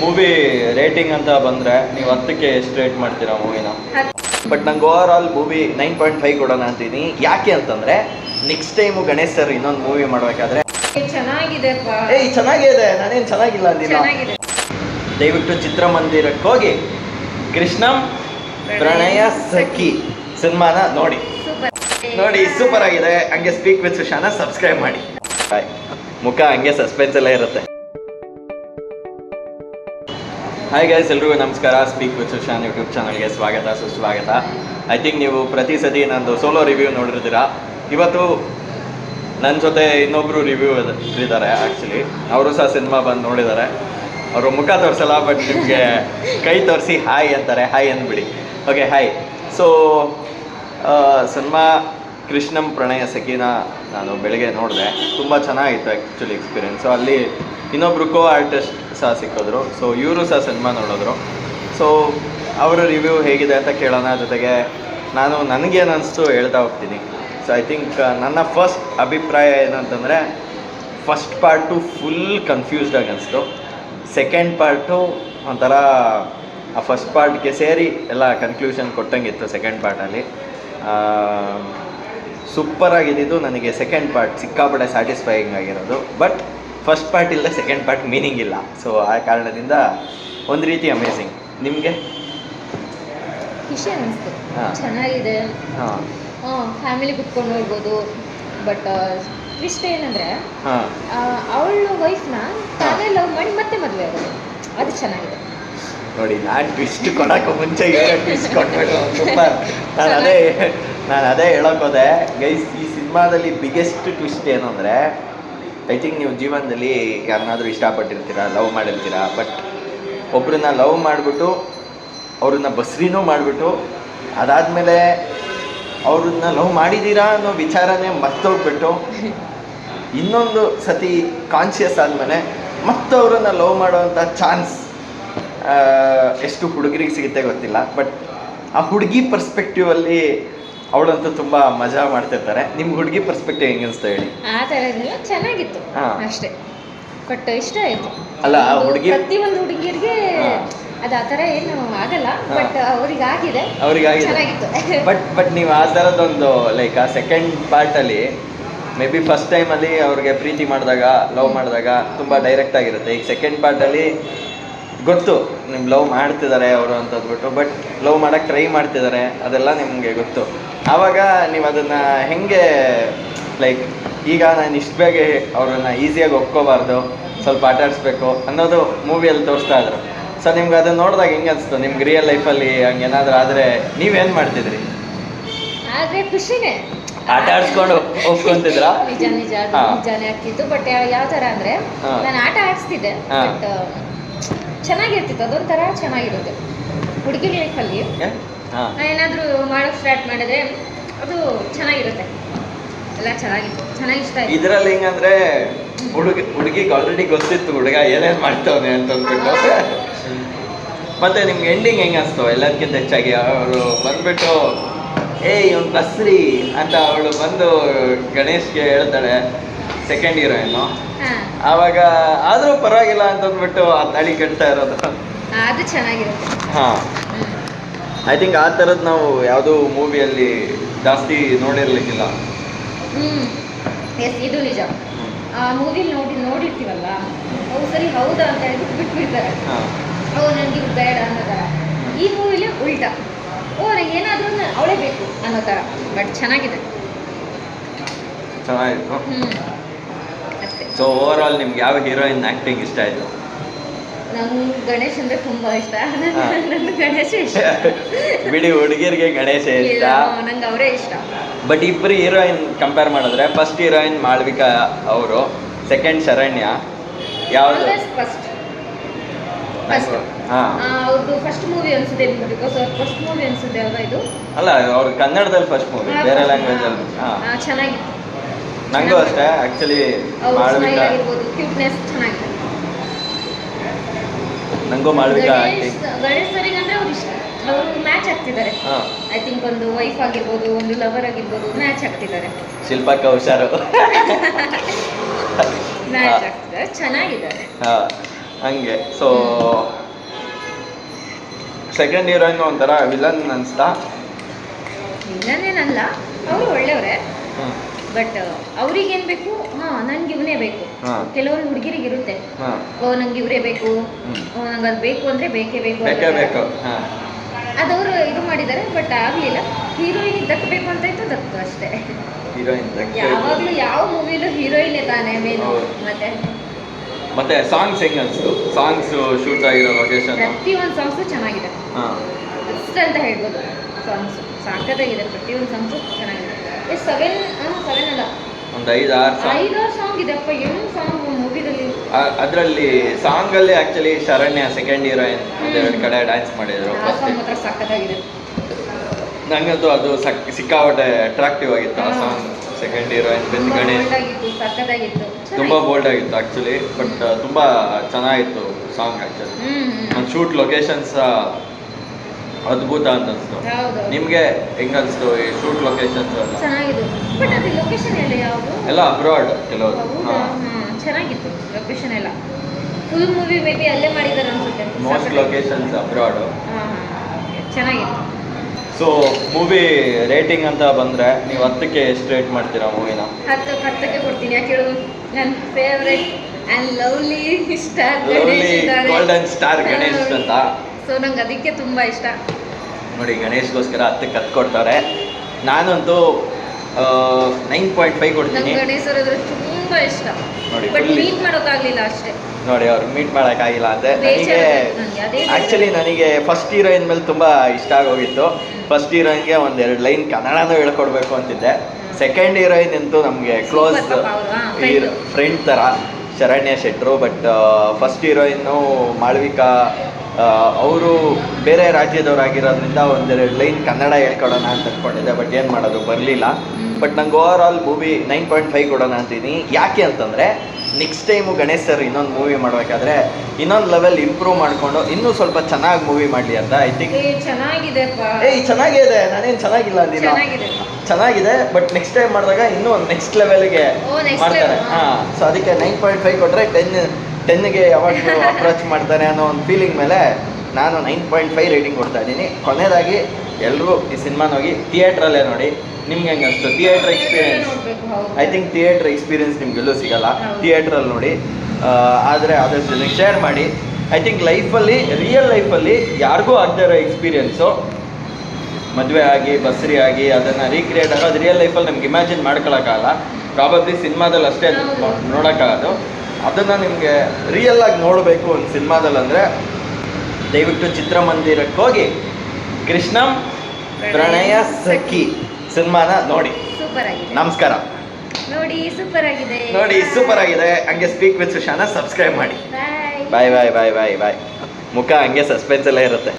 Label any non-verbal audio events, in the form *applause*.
Movie rating ಅಂತ ಬಂದ್ರೆ ನೀವು ಹತ್ತಕ್ಕೆ ಎಷ್ಟು ರೇಟ್ ಮಾಡ್ತೀರಾ ಮೂವಿನ ಬಟ್ ನಂಗೆ over all movie nine point five ಕೊಡೋಣ ಅಂತೀನಿ. ಯಾಕೆ ಅಂತಂದ್ರೆ ನೆಕ್ಸ್ಟ್ ಟೈಮು ಗಣೇಶ್ ಸರ್ ಇನ್ನೊಂದು ಮೂವಿ ಮಾಡ್ಬೇಕಾದ್ರೆ ಚೆನ್ನಾಗಿದೆ ಏಯ್ ಚೆನ್ನಾಗಿದೆ ನಾನೇನು ಚೆನ್ನಾಗಿಲ್ಲ ಅಂದಿಲ್ಲ. ದಯವಿಟ್ಟು ಚಿತ್ರಮಂದಿರಕ್ಕೆ ಹೋಗಿ ಕೃಷ್ಣಂ ಪ್ರಣಯ ಸಖಿ ಸಿನಿಮಾನ ನೋಡಿ. ನೋಡಿ ಸೂಪರ್ ಆಗಿದೆ. ಹಂಗೆ ಸ್ಪೀಕ್ ವಿತ್ ಸುಶಾನ ಸಬ್ಸ್ಕ್ರೈಬ್ ಮಾಡಿ. ಬಾಯ್ ಮುಖ ಹಂಗೆ ಸಸ್ಪೆನ್ಸ್ ಎಲ್ಲ ಇರುತ್ತೆ. ಹಾಯ್ ಗೈಸ್ ಎಲ್ರಿಗೂ ನಮಸ್ಕಾರ. ಸ್ಪೀಕ್ ವಿತ್ ಸುಶಾನ್ ಯೂಟ್ಯೂಬ್ ಚಾನಲ್ಗೆ ಸ್ವಾಗತ, ಸುಸ್ವಾಗತ. ಐ ಥಿಂಕ್ ನೀವು ಪ್ರತಿ ಸತಿ ನಂದು ಸೋಲೋ ರಿವ್ಯೂ ನೋಡಿರ್ತೀರಾ. ಇವತ್ತು ನನ್ನ ಜೊತೆ ಇನ್ನೊಬ್ಬರು ರಿವ್ಯೂ ಇದ್ದಾರೆ ಆ್ಯಕ್ಚುಲಿ ಅವರು ಸಹ ಸಿನಿಮಾ ಬಂದು ನೋಡಿದ್ದಾರೆ. ಅವರು ಮುಖ ತೋರಿಸಲ್ಲ ಬಟ್ ನಿಮಗೆ ಕೈ ತೋರಿಸಿ ಹಾಯ್ ಅಂತಾರೆ. Hi ಅಂದ್ಬಿಡಿ. Okay hi so cinema Krishnam Pranaya Sakina ನಾನು ಬೆಳಗ್ಗೆ ನೋಡಿದೆ. ತುಂಬ ಚೆನ್ನಾಗಿತ್ತು ಆ್ಯಕ್ಚುಲಿ ಎಕ್ಸ್ಪೀರಿಯೆನ್ಸು ಅಲ್ಲಿ ಇನ್ನೊಬ್ರು ಕೋ ಆರ್ಟಿಸ್ಟ್ ಸಹ ಸಿಕ್ಕಿದ್ರು. ಸೊ ಇವರು ಸಹ ಸಿನಿಮಾ ನೋಡಿದ್ರು. ಸೊ ಅವರ ರಿವ್ಯೂ ಹೇಗಿದೆ ಅಂತ ಕೇಳೋಣ. ಜೊತೆಗೆ ನಾನು ನನಗೇನು ಅನಿಸ್ತು ಹೇಳ್ತಾ ಹೋಗ್ತೀನಿ. ಸೊ ಐ ಥಿಂಕ್ ನನ್ನ ಫಸ್ಟ್ ಅಭಿಪ್ರಾಯ ಏನಂತಂದರೆ ಫಸ್ಟ್ ಪಾರ್ಟು ಫುಲ್ ಕನ್ಫ್ಯೂಸ್ಡಾಗಿ ಅನಿಸ್ತು. ಸೆಕೆಂಡ್ ಪಾರ್ಟು ಒಂಥರ, ಆ ಫಸ್ಟ್ ಪಾರ್ಟ್ಗೆ ಸೇರಿ ಎಲ್ಲ ಕನ್ಕ್ಲೂಷನ್ ಕೊಟ್ಟಂಗಿತ್ತು ಸೆಕೆಂಡ್ ಪಾರ್ಟಲ್ಲಿ ಸೂಪರ್ ಆಗಿದ್ದು ನನಗೆ ಸೆಕೆಂಡ್ ಪಾರ್ಟ್ ಸಿಕ್ಕಾಪಟ್ಟೆ ಸ್ಯಾಟಿಸ್ಫೈಯಿಂಗ್ ಆಗಿರೋದು. ಬಟ್ ಫಸ್ಟ್ ಪಾರ್ಟ್ ಇಲ್ಲ ಸೆಕೆಂಡ್ ಪಾರ್ಟ್ ಮೀನಿಂಗ್ ಇಲ್ಲ. ಸೊ ಆ ಕಾರಣದಿಂದ ಒಂದು ರೀತಿ ಅಮೇಝಿಂಗ್ ನಿಮಗೆ? ಖುಷಿ ಅನಿಸ್ತು. ಹಾ. ಚೆನ್ನಾಗಿದೆ. ಹಾಂ. ಫ್ಯಾಮಿಲಿ ಕುತ್ಕೊಂಡು ನೋಡ್ಬೋದು ಬಟ್ ಟ್ವಿಸ್ಟ್ ಏನಂದ್ರೆ ಹಾಂ. ಅವಳ ವೈಫ್ನ ತಾನೇ ಲವ್ ಮಾಡಿ ಮತ್ತೆ ಮದುವೆ ಆಗೋದು. ಅದು ಚೆನ್ನಾಗಿದೆ. ನೋಡಿ ನಾನು ಟ್ವಿಸ್ಟ್ ಕೊಡೋಕೆ ಮುಂಚೆ ಟ್ವಿಸ್ಟ್ ಕೊಟ್ಬಿಟ್ಟು. *laughs* ಸೂಪರ್. ನಾನು ಅದೇ ನಾನು ಅದೇ ಹೇಳೋಕ್ಕೋದೆ ಗೈಸ್ ಈ ಸಿನಿಮಾದಲ್ಲಿ ಬಿಗ್ಗೆಸ್ಟ್ ಟ್ವಿಸ್ಟ್ ಏನು ಅಂದರೆ ಐ ಥಿಂಕ್ ನೀವು ಜೀವನದಲ್ಲಿ ಯಾರನ್ನಾದರೂ ಇಷ್ಟಪಟ್ಟಿರ್ತೀರ ಲವ್ ಮಾಡಿರ್ತೀರ ಬಟ್ ಒಬ್ಬರನ್ನ ಲವ್ ಮಾಡಿಬಿಟ್ಟು ಅವ್ರನ್ನ ಬಸ್ರಿನೂ ಮಾಡಿಬಿಟ್ಟು ಅದಾದಮೇಲೆ ಅವ್ರನ್ನ ಲವ್ ಮಾಡಿದ್ದೀರಾ ಅನ್ನೋ ವಿಚಾರನೇ ಮರ್ತೋಗ್ಬಿಟ್ಟು ಇನ್ನೊಂದು ಸತಿ ಕಾನ್ಷಿಯಸ್ ಆದಮೇಲೆ ಮತ್ತು ಅವ್ರನ್ನ ಲವ್ ಮಾಡೋವಂಥ ಚಾನ್ಸ್ ಎಷ್ಟು ಹುಡುಗರಿಗೆ ಸಿಗುತ್ತೆ ಗೊತ್ತಿಲ್ಲ ಬಟ್ ಆ ಹುಡುಗಿ ಪರ್ಸ್ಪೆಕ್ಟಿವಲ್ಲಿ ಅವಳಂತೂ ತುಂಬಾ ಮಜಾ ಮಾಡ್ತಿರ್ತಾರೆ. ನಿಮ್ಮ ಹುಡುಗಿ ಪರ್ಸ್ಪೆಕ್ಟಿವ್ ಹೆಂಗ್ ಅನ್ಸ್ತಾ ಹೇಳಿ? ಆ ಥರ ಚೆನ್ನಾಗಿತ್ತು. ಹಾ. ಅಷ್ಟೇ. ಬಟ್ ಇಷ್ಟ ಆಯ್ತು. ಅಲ್ಲ, ಆ ಒಂದು ಹುಡ್ಗಿ- ಪ್ರತಿಯೊಂದು ಹುಡುಗಿಯರಿಗೆ ಅದು ಆ ಥರ ಏನು ಆಗಲ್ಲ. ಹಾ. ಬಟ್ ಅವ್ರಿಗೆ ಆಗಿದೆ ಅವ್ರಿಗಾಗಿದೆ. ಚೆನ್ನಾಗಿತ್ತು. *laughs* ಬಟ್ ಬಟ್ ನೀವು ಆ ಥರದ್ದೊಂದು ಲೈಕ್ ಆ ಸೆಕೆಂಡ್ ಪಾರ್ಟಲ್ಲಿ ಮೇ ಬಿ ಫಸ್ಟ್ ಟೈಮಲ್ಲಿ ಅವ್ರಿಗೆ ಪ್ರೀತಿ ಮಾಡಿದಾಗ ಲವ್ ಮಾಡಿದಾಗ ತುಂಬ ಡೈರೆಕ್ಟ್ ಆಗಿರುತ್ತೆ. ಈಗ ಸೆಕೆಂಡ್ ಪಾರ್ಟಲ್ಲಿ ಗೊತ್ತು ನಿಮ್ ಲವ್ ಮಾಡ್ತಿದ್ದಾರೆ ಅವರು ಅಂತ ಅಂದ್ಬಿಟ್ಟು ಬಟ್ ಲವ್ ಮಾಡೋಕ್ಕೆ ಟ್ರೈ ಮಾಡ್ತಿದ್ದಾರೆ ಅದೆಲ್ಲ ನಿಮಗೆ ಗೊತ್ತು. ಆವಾಗ ನೀವು ಅದನ್ನು ಹೆಂಗೆ ಲೈಕ್ ಈಗ ನಾನು ಇಷ್ಟು ಬೇಗ ಅವ್ರನ್ನ ಈಸಿಯಾಗಿ ಒಪ್ಕೋಬಾರ್ದು ಸ್ವಲ್ಪ ಆಟ ಆಡಿಸ್ಬೇಕು ಅನ್ನೋದು ಮೂವಿಯಲ್ಲಿ ತೋರಿಸ್ತಾ ಇದ್ರು. ಸೊ ನಿಮ್ಗೆ ಅದನ್ನ ನೋಡಿದಾಗ ಹೆಂಗೆ ಅನಿಸ್ತು? ನಿಮ್ಗೆ ರಿಯಲ್ ಲೈಫಲ್ಲಿ ಹಂಗೇನಾದ್ರೂ ಆದರೆ ನೀವೇನು ಮಾಡ್ತಿದ್ರಿ? ಆದ್ರೆ ಖುಷಿನೇ. ಆಟ ಆಡ್ಸ್ಕೊಂಡು ಒಪ್ಕೊಂತಿದ್ರ? *laughs* ನಿಜ ನಿಜ. ನಿಜಾನೇ ಆಗ್ತಿತ್ತು. ಬಟ್ ಯಾವ ತರ ಅಂದ್ರೆ. ನಾನು ಆಟ ಆಡಿಸ್ತಿದ್ದೆ. ಬಟ್ ಚೆನ್ನಾಗಿರ್ತಿತ್ತು ಅದೊಂಥರ ಚೆನ್ನಾಗಿರುತ್ತೆ ಹುಡುಗಿ ಲೈಫಲ್ಲಿ ಹಾಂ. ಏನಾದರೂ ಮಾಡೋಕ್ಕೆ ಸ್ಟಾರ್ಟ್ ಮಾಡಿದ್ರೆ ಅದು ಚೆನ್ನಾಗಿರುತ್ತೆ. ಎಲ್ಲ ಚೆನ್ನಾಗಿತ್ತು. ಚೆನ್ನಾಗಿ ಇಷ್ಟ ಆಯ್ತು. ಇದರಲ್ಲಿ ಹೆಂಗಂದ್ರೆ ಹುಡುಗಿ ಹುಡುಗಿಗೆ ಆಲ್ರೆಡಿ ಗೊತ್ತಿತ್ತು ಹುಡುಗ ಏನೇನು ಮಾಡ್ತವನೆ ಅಂತ ಅಂದ್ಬಿಟ್ಟು. ಮತ್ತೆ ನಿಮ್ಗೆ ಎಂಡಿಂಗ್ ಹೆಂಗೆ ಅನಿಸ್ತು? ಎಲ್ಲದಕ್ಕಿಂತ ಹೆಚ್ಚಾಗಿ ಅವರು ಬಂದ್ಬಿಟ್ಟು ಏಯ್ ಇವ್ನು ಕಸ್ರಿ ಅಂತ ಅವಳು ಬಂದು ಗಣೇಶ್ಗೆ ಹೇಳ್ತಾಳೆ ಸೆಕೆಂಡ್ ಹೀರೋಯಿನ್ನು ಹಾಂ. ಆವಾಗ ಆದರೂ ಪರವಾಗಿಲ್ಲ ಅಂತ ಅಂದ್ಬಿಟ್ಟು ಆ ತಾಳಿ ಕಟ್ತಾ ಇರೋದು. ಅದು ಚೆನ್ನಾಗಿರುತ್ತೆ. ಹಾಂ. ಐ ಥಿಂಕ್ ಆ ಥರದ್ದು ನಾವು ಯಾವುದೋ ಮೂವಿಯಲ್ಲಿ ಜಾಸ್ತಿ ನೋಡಿರ್ಲಿಕ್ಕಿಲ್ಲ. ಹ್ಮ್. ಎಸ್ ಇದು ನಿಜ. ಆ ಮೂವಿಲಿ ನೋಡಿ ನೋಡಿರ್ತೀವಲ್ಲ? ಅವು ಸರಿ ಹೌದಾ ಅಂತ ಹೇಳ್ಬಿಟ್ಟು ಬಿಟ್ಬಿಡ್ತಾರೆ. ಹಾಂ. ಓ ನನಗೆ ಬೇಡ ಅನ್ನೋ ಥರ. ಈ ಮೂವಿಲಿ ಉಲ್ಟಾ. ಓ ನನಗೆ ಏನಾದರೂ ಅವಳೇ ಬೇಕು ಅನ್ನೋ ಥರ. ಬಟ್ ಚೆನ್ನಾಗಿದೆ. ಚೆನ್ನಾಗಿತ್ತು. ಅಷ್ಟೇ. ಸೊ ಓವರ್ ಆಲ್ ನಿಮ್ಗೆ ಯಾವ ಹೀರೋಯಿನ್ ಆ್ಯಕ್ಟಿಂಗ್ ಇಷ್ಟ ಆಯಿತು? ನಂಗೆ ಗಣೇಶ್ ಅಂದ್ರೆ ತುಂಬ ಇಷ್ಟ. *laughs* ನನ್ನ ಗಣೇಶ ಇಷ್ಟ. *laughs* ಬಿಡಿ ಹುಡುಗಿರಿಗೆ ಗಣೇಶ ಇಷ್ಟ. ನಂಗೆ ಅವರೇ ಇಷ್ಟ. ಬಟ್ ಇಬ್ರು ಹೀರೋಯಿನ್ ಕಂಪೇರ್ ಮಾಡಿದ್ರೆ ಫಸ್ಟ್ ಹೀರೋಯಿನ್ ಮಾಳ್ವಿಕಾ ಅವರು ಸೆಕೆಂಡ್ ಶರಣ್ಯ. ಯಾವುದು? ಫಸ್ಟ್ ಫಸ್ಟ್ ಅವ್ರದ್ದು ಫಸ್ಟ್ ಮೂವಿ ಅನ್ಸುತ್ತೆ ಬಿಕಾಸ್ ಅವ್ರ ಫಸ್ಟ್ ಮೂವಿ ಅನ್ಸುತ್ತೆ ಅಲ್ವಾ ಇದು? ಅಲ್ಲ ಅವ್ರು ಕನ್ನಡದಲ್ಲಿ ಫಸ್ಟ್ ಮೂವಿ ಬೇರೆ ಆ, ಚೆನ್ನಾಗಿತ್ತು. ನನಗೂ ಅಷ್ಟೇ ಆಕ್ಚುಲಿ ಮಾಳ್ವಿಕಾ. ಆಗಿರ್ಬೋದು ಕ್ಯೂಟ್ನೆಸ್ ಚೆನ್ನಾಗಿದೆ ನನಗೂ ಮಾಡ್ಬೇಕಾ ಗಣೇಶ್ ಆ್ಯಕ್ಟಿಂಗ್ ಗಣೇಶ್ ಸರಿಗೆ ಅಂದ್ರೆ ಅವ್ರು ಇಷ್ಟ. ಅವರು ಮ್ಯಾಚ್ ಆಗ್ತಿದ್ದಾರೆ. ಹಾಂ. ಐ ಥಿಂಕ್ ಒಂದು ವೈಫ್ ಆಗಿರ್ಬೋದು ಒಂದು ಲವರ್ ಆಗಿರ್ಬೋದು ಮ್ಯಾಚ್ ಆಗ್ತಿದ್ದಾರೆ. ಶಿಲ್ಪಕ್ಕ ಹುಷಾರು. ಮ್ಯಾಚ್ ಆಗ್ತಿದ್ದಾರೆ. ಚೆನ್ನಾಗಿದ್ದಾರೆ. ಹಾಂ ಹಂಗೆ. ಸೊ ಸೆಕೆಂಡ್ ಹೀರೋಯಿನ್ ಒಂಥರ ವಿಲನ್ ಅನ್ಸ್ತಾ? ವಿಲನೇನಲ್ಲ ಅವರು ಒಳ್ಳೆಯವರೇ. ಹ್ಮ್. ಬಟ್ ಅವ್ರಿಗೇನ್ ಬೇಕು? ಹಾ ನನ್ಗೆ ಇವನೇ ಬೇಕು. ಹಾ. ಕೆಲವೊಂದು ಹುಡುಗಿರಿಗೆ ಇರುತ್ತೆ. ಹಾ. ಓ ನಂಗೆ ಇವರೇ ಬೇಕು. ಓ ನಂಗೆ ಅದು ಬೇಕು ಅಂದ್ರೆ ಬೇಕೇ ಬೇಕು ಅಂತ ಬೇಕೇ ಬೇಕು. ಹಾ. ಅದವರು ಇದು ಮಾಡಿದ್ದಾರೆ ಬಟ್ ಆಗ್ಲಿಲ್ಲ. ಹೀರೋಯಿನ್ ದಕ್ಕಬೇಕು ಅಂತ ಇತ್ತು ದಕ್ತು ಅಷ್ಟೇ. ಹೀರೋಯಿನ್ ಯಾವಾಗ್ಲೂ ಯಾವ ಮೂವಿಲೂ ಹೀರೋಯಿನ್ ತಾನೇ ಮೇನು ಹೌದು. ಮತ್ತೆ? ಮತ್ತೆ ಸಾಂಗ್ಸ್ ಹೆಂಗ್ ಅನ್ಸ್ತು ಸಾಂಗ್ಸ್ ಶೂಟ್ ಆಗಿರೋ ಲೊಕೇಶನ್? ಪ್ರತಿಯೊಂದು ಸಾಂಗ್ಸು ಚೆನ್ನಾಗಿದೆ. ಹಾ. ಅಂತ ಹೇಳ್ಬೋದು. ಸಾಂಗ್ಸ್ ಸಾಕತ್ತಾಗಿದೆ ಒಂದು ಸಾಂಗ್ಸು ಚೆನ್ನಾಗಿದೆ. ಸೆವೆನ್ ಸೆವೆನ್ ಅಲ್ಲ. ಒಂದ್ ಐದು ಆರು ಸಾಂಗ್ ಐದಾರು ಸಾಂಗ್ ಇದೆಪ್ಪ ಏನು ಸಾಂಗ್ ಮೂವಿದಲ್ಲಿ ಅದರಲ್ಲಿ ಸಾಂಗ್ ಅಲ್ಲಿ ಆಕ್ಚುಲಿ ಶರಣ್ಯ ಸೆಕೆಂಡ್ ಹೀರೋಯಿನ್ ಎರಡು ಕಡೆ ಡ್ಯಾನ್ಸ್ ಮಾಡಿದ್ರು ಸಖತ್ತಾಗಿದೆ. ನಂಗಂತೂ ಅದು ಸಕ್ ಸಿಕ್ಕಾಪಟ್ಟೆ ಅಟ್ರಾಕ್ಟಿವ್ ಆಗಿತ್ತು ಆ ಸಾಂಗ್ ಸೆಕೆಂಡ್ ಹೀರೋಯಿನ್ ಬೆನ್ ಗಣೇಶ್ ತುಂಬಾ ಬೋಲ್ಡ್ ಆಗಿತ್ತು ಆಕ್ಚುಲಿ ಬಟ್ ತುಂಬಾ ಚೆನ್ನಾಗಿತ್ತು ಸಾಂಗ್ ಆಕ್ಚುಲಿ. ಒಂದು ಶೂಟ್ ಲೊಕೇಶನ್ಸ್ ಅದ್ಭುತ ಅಂತ ಅನ್ಸ್ತು. ನಿಮಗೆ ಹೆಂಗ್ ಅನ್ಸ್ತು ಈ ಶೂಟ್ ಲೊಕೇಶನ್ಸ್ ಎಲ್ಲ? ಚೆನ್ನಾಗಿತ್ತು ಬಟ್ ಅದು ಲೊಕೇಶನ್ ಎಲ್ಲ ಯಾವುದು? ಎಲ್ಲ ಅಬ್ರಾಡ್ ಕೆಲವರು ಚೆನ್ನಾಗಿತ್ತು ಲೊಕೇಶನ್ ಎಲ್ಲ. ಫುಲ್ ಮೂವಿ ಮೇ ಬಿ ಅಲ್ಲೇ ಮಾಡಿದ್ದಾರೆ ಅನ್ಸುತ್ತೆ. ಮೋಸ್ಟ್. Locations abroad. ಚೆನ್ನಾಗಿತ್ತು. ಸೊ ಮೂವಿ ರೇಟಿಂಗ್ ಅಂತ ಬಂದ್ರೆ ನೀವು ಹತ್ತಕ್ಕೆ ಎಷ್ಟು ರೇಟ್ ಮಾಡ್ತೀರಾ ಮೂವಿನ ಹತ್ತು ಹತ್ತಕ್ಕೆ ಕೊಡ್ತೀನಿ. ಯಾಕೆ ಹೇಳು? ನನ್ನ favourite and lovely star lovely golden star Ganesh ಅಂತ. ಸೊ ನಂಗೆ ಅದಕ್ಕೆ ತುಂಬ ಇಷ್ಟ. ನೋಡಿ ಗಣೇಶ್ಗೋಸ್ಕರ ಹತ್ತಕ್ಕೆ ಹತ್ತು ಕೊಡ್ತಾರೆ. ನಾನಂತೂ ನೈನ್ ಪಾಯಿಂಟ್ ಫೈವ್ ಕೊಡ್ತೀನಿ. ನಂಗೆ ಗಣೇಶ್ ಅಂದ್ರೆ ತುಂಬಾ ಇಷ್ಟ. ನೋಡಿ, ಬಟ್ fully. ಮೀಟ್ ಮಾಡೋಕ್ಕಾಗಲಿಲ್ಲ ಅಷ್ಟೇ. ನೋಡಿ ಅವ್ರು ಮೀಟ್ ಮಾಡೋಕ್ಕಾಗಿಲ್ಲ ಅಂದರೆ ನನಗೆ ಅದೇ ಬೇಜಾರ್. ಆ್ಯಕ್ಚುಲಿ ನನಗೆ ಫಸ್ಟ್ ಹೀರೋಯಿನ್ ಮೇಲೆ ತುಂಬ ಇಷ್ಟ ಆಗೋಗಿತ್ತು. ಫಸ್ಟ್ ಹೀರೋಯಿನ್ಗೆ ಒಂದೆರಡು ಲೈನ್ ಕನ್ನಡನೂ ಹೇಳ್ಕೊಡ್ಬೇಕು ಅಂತಿದ್ದೆ. ಸೆಕೆಂಡ್ ಹೀರೋಯಿನ್ ಅಂತೂ ನಮಗೆ ಕ್ಲೋಸ್ ಪಾಪ ಅವ್ರು, ಹಾ, friend. ಫ್ರೆಂಡ್ ಥರ ಶರಣ್ಯ ಶೆಟ್ರು. ಬಟ್ ಫಸ್ಟ್ ಹೀರೋಯಿನ್ನು ಮಾಳ್ವಿಕಾ ಅವರು ಬೇರೆ ರಾಜ್ಯದವರಾಗಿರೋದ್ರಿಂದ ಒಂದೆರಡು ಲೈನ್ ಕನ್ನಡ ಹೇಳ್ಕೊಡೋಣ ಅಂತ ಅಂದ್ಕೊಂಡಿದ್ದೆ ಬಟ್ ಏನು ಮಾಡೋದು ಬರಲಿಲ್ಲ. ಬಟ್ ನಂಗೆ over all movie nine point five ಕೊಡೋಣ ಅಂತೀನಿ. ಯಾಕೆ ಅಂತಂದರೆ ನೆಕ್ಸ್ಟ್ ಟೈಮು ಗಣೇಶ್ ಸರ್ ಇನ್ನೊಂದು ಮೂವಿ ಮಾಡಬೇಕಾದ್ರೆ ಇನ್ನೊಂದು ಲೆವೆಲ್ ಇಂಪ್ರೂವ್ ಮಾಡಿಕೊಂಡು ಇನ್ನೂ ಸ್ವಲ್ಪ ಚೆನ್ನಾಗಿ ಮೂವಿ ಮಾಡಲಿ ಅಂತ ಐ ಥಿಂಕ್ ಏ ಚೆನ್ನಾಗಿದೆಪ್ಪ ಏಯ್ ಚೆನ್ನಾಗಿದೆ. ನಾನೇನು ಚೆನ್ನಾಗಿಲ್ಲ ಅಂದಿಲ್ಲ ಚೆನ್ನಾಗಿದೆ ಚೆನ್ನಾಗಿದೆ ಬಟ್ ನೆಕ್ಸ್ಟ್ ಟೈಮ್ ಮಾಡಿದಾಗ ಇನ್ನೂ ಒಂದು ನೆಕ್ಸ್ಟ್ ಲೆವೆಲ್ಗೆ ಮಾಡ್ತಾರೆ. ಹಾ. ಹಾಂ ಸೊ ಅದಕ್ಕೆ ನೈನ್ ಪಾಯಿಂಟ್ ಫೈವ್ ಕೊಟ್ಟರೆ ಟೆನ್ ಟೆನ್ಗೆ ಯಾವಾಗಲೂ ಅಪ್ರೋಚ್ ಮಾಡ್ತಾರೆ ಅನ್ನೋ ಒಂದು ಫೀಲಿಂಗ್ ಮೇಲೆ ನಾನು ನೈನ್ ಪಾಯಿಂಟ್ ಫೈವ್ ರೇಟಿಂಗ್ ಕೊಡ್ತಾ ಇದ್ದೀನಿ. ಕೊನೆಯದಾಗಿ ಎಲ್ಲರೂ ಈ ಸಿನಿಮಾನ ಹೋಗಿ ಥಿಯೇಟ್ರಲ್ಲೇ ನೋಡಿ. ನಿಮ್ಗೆ ಹೆಂಗೆ ಅನಿಸ್ತು theatre experience I think theatre experience ನಿಮ್ಗೆಲ್ಲೂ ಸಿಗಲ್ಲ. ಥಿಯೇಟ್ರಲ್ಲಿ ನೋಡಿ. ಆದರೆ ಆದಷ್ಟು ಜನಕ್ಕೆ ಶೇರ್ ಮಾಡಿ. ಐ ಥಿಂಕ್ ಲೈಫಲ್ಲಿ ರಿಯಲ್ ಲೈಫಲ್ಲಿ ಯಾರಿಗೂ ಆಗದೆ ಇರೋ ಎಕ್ಸ್ಪೀರಿಯೆನ್ಸು ಮದುವೆ ಆಗಿ ಬಸ್ರಿ ಆಗಿ ಅದನ್ನು ರೀಕ್ರಿಯೇಟ್ ಆಗೋದು ರಿಯಲ್ ಲೈಫಲ್ಲಿ ನಮ್ಗೆ ಇಮ್ಯಾಜಿನ್ ಮಾಡ್ಕೊಳಕ್ಕಾಗಲ್ಲ ಪ್ರಾಬಬ್ಲಿ ಸಿನಿಮಾದಲ್ಲಿ ಅಷ್ಟೇ. ನೋಡೋಕ್ಕಾಗೋದು ಅದನ್ನು ನಿಮಗೆ ರಿಯಲ್ ಆಗಿ ನೋಡಬೇಕು ಒಂದು ಸಿನಿಮಾದಲ್ಲಿ ಅಂದರೆ ದಯವಿಟ್ಟು ಚಿತ್ರಮಂದಿರಕ್ಕೆ ಹೋಗಿ ಕೃಷ್ಣಂ ಪ್ರಣಯ ಸಖಿ ಸಿನಿಮಾನ ನೋಡಿ. ಸೂಪರ್ ಆಗಿದೆ ನಮಸ್ಕಾರ. ನೋಡಿ ಸೂಪರ್ ಆಗಿದೆ ನೋಡಿ ಸೂಪರ್ ಆಗಿದೆ ಹಂಗೆ ಸ್ಪೀಕ್ ವಿತ್ ಸುಶಾನ ಸಬ್ಸ್ಕ್ರೈಬ್ ಮಾಡಿ. ಬಾಯ್ ಬಾಯ್ ಬಾಯ್ ಬಾಯ್ ಬಾಯ್ ಬಾಯ್ ಮುಖ ಹಂಗೆ ಸಸ್ಪೆನ್ಸ್ ಎಲ್ಲ ಇರುತ್ತೆ.